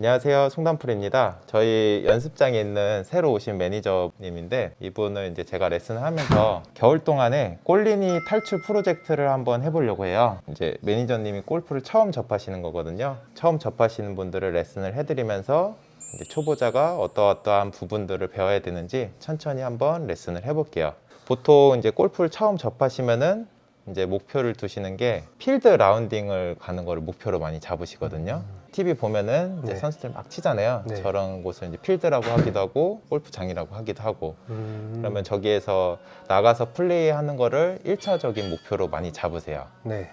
안녕하세요. 송단풀입니다. 저희 연습장에 있는 새로 오신 매니저님인데 이분을 이제 제가 레슨을 하면서 겨울 동안에 골린이 탈출 프로젝트를 한번 해보려고 해요. 이제 매니저님이 골프를 처음 접하시는 거거든요. 처음 접하시는 분들을 레슨을 해드리면서 초보자가 어떠어떠한 부분들을 배워야 되는지 천천히 한번 레슨을 해볼게요. 보통 이제 골프를 처음 접하시면은 이제 목표를 두시는 게 필드 라운딩을 가는 거를 목표로 많이 잡으시거든요. TV 보면은 이제 네. 선수들 막 치잖아요. 네. 저런 곳을 이제 필드라고 하기도 하고 골프장이라고 하기도 하고 음, 그러면 저기에서 나가서 플레이하는 거를 1차적인 목표로 많이 잡으세요. 네.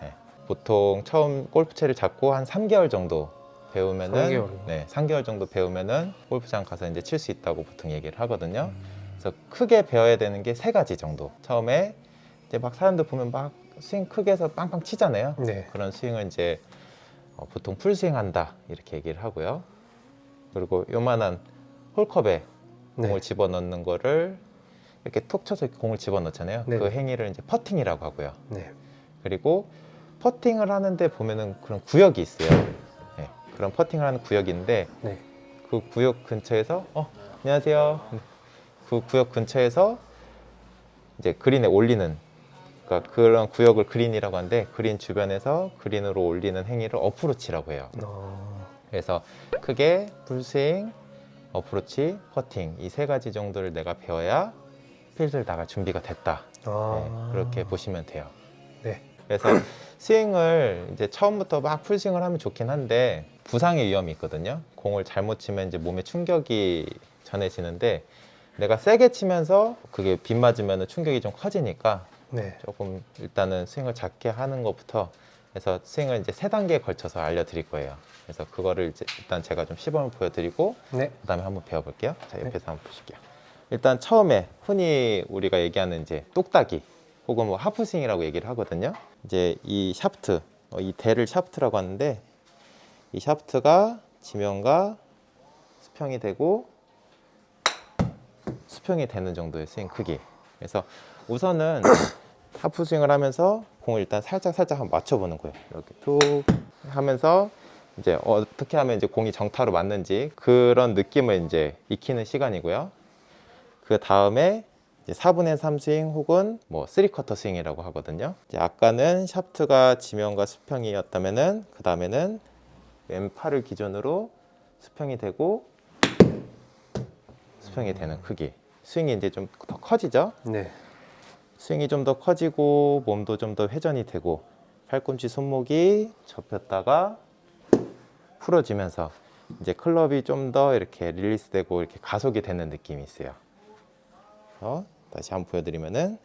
보통 처음 골프채를 잡고 한 3개월 정도 배우면은 3개월이요? 네, 3개월 정도 배우면은 골프장 가서 이제 칠 수 있다고 보통 얘기를 하거든요. 음. 그래서 크게 배워야 되는 게 세 가지 정도. 처음에 이제 막 사람들 보면 막 스윙 크게 해서 빵빵 치잖아요. 네. 그런 스윙을 이제 어, 보통 풀 스윙 한다 이렇게 얘기를 하고요. 그리고 요만한 홀컵에 네. 공을 집어넣는 거를 이렇게 톡 쳐서 공을 집어넣잖아요. 네. 그 행위를 이제 퍼팅이라고 하고요. 네. 그리고 퍼팅을 하는데 보면은 그런 구역이 있어요. 네, 그런 퍼팅을 하는 구역이 있는데 네. 그 구역 근처에서 어 안녕하세요. 그 구역 근처에서 이제 그린에 올리는 그러니까 그런 구역을 그린이라고 하는데 그린 주변에서 그린으로 올리는 행위를 어프로치라고 해요. 어, 그래서 크게 풀스윙, 어프로치, 퍼팅 이 세 가지 정도를 내가 배워야 필드를 나갈 준비가 됐다. 아, 네, 그렇게 보시면 돼요. 네. 그래서 스윙을 이제 처음부터 막 풀스윙을 하면 좋긴 한데 부상의 위험이 있거든요. 공을 잘못 치면 이제 몸에 충격이 전해지는데 내가 세게 치면서 그게 빗 맞으면 충격이 좀 커지니까 네. 조금 일단은 스윙을 작게 하는 것부터 해서 스윙을 이제 세 단계에 걸쳐서 알려드릴 거예요. 그래서 그거를 이제 일단 제가 좀 시범을 보여드리고 네. 그다음에 한번 배워볼게요. 자 옆에서 한번 보실게요. 일단 처음에 흔히 우리가 얘기하는 이제 똑딱이 혹은 뭐 하프스윙이라고 얘기를 하거든요. 이제 이 샤프트, 어, 이 대를 샤프트라고 하는데 이 샤프트가 지면과 수평이 되고 수평이 되는 정도의 스윙 크기. 그래서 우선은 하프스윙을 하면서 공을 일단 살짝 살짝 한번 맞춰보는 거예요. 이렇게 툭 하면서 이제 어떻게 하면 이제 공이 정타로 맞는지 그런 느낌을 이제 익히는 시간이고요. 그 다음에 이제 4분의 3 스윙 혹은 뭐 3쿼터 스윙이라고 하거든요. 이제 아까는 샤프트가 지면과 수평이었다면은 그 다음에는 왼팔을 기준으로 수평이 되고 수평이 되는 크기. 스윙이 이제 좀 더 커지죠. 네. 스윙이 좀 더 커지고 몸도 좀 더 회전이 되고 팔꿈치 손목이 접혔다가 풀어지면서 이제 클럽이 좀 더 이렇게 릴리스되고 이렇게 가속이 되는 느낌이 있어요. 그래서 다시 한번 보여드리면은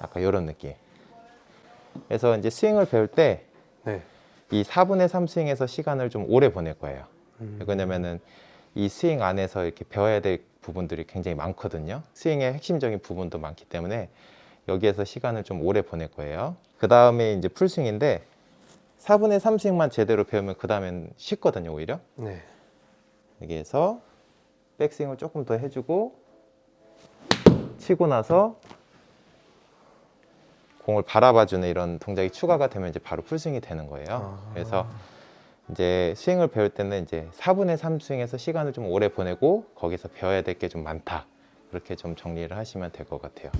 아까 이런 느낌. 그래서 이제 스윙을 배울 때 네. 이 4분의 3 스윙에서 시간을 좀 오래 보낼 거예요. 음, 왜냐면은 이 스윙 안에서 이렇게 배워야 될 부분들이 굉장히 많거든요. 스윙의 핵심적인 부분도 많기 때문에 여기에서 시간을 좀 오래 보낼 거예요. 그 다음에 이제 풀스윙인데 4분의 3 스윙만 제대로 배우면 그 다음엔 쉽거든요, 오히려. 네. 여기에서 백스윙을 조금 더 해주고 치고 나서 공을 바라봐주는 이런 동작이 추가가 되면 이제 바로 풀스윙이 되는 거예요. 아. 그래서 이제 스윙을 배울 때는 이제 4분의 3 스윙에서 시간을 좀 오래 보내고 거기서 배워야 될 게 좀 많다. 그렇게 좀 정리를 하시면 될 것 같아요.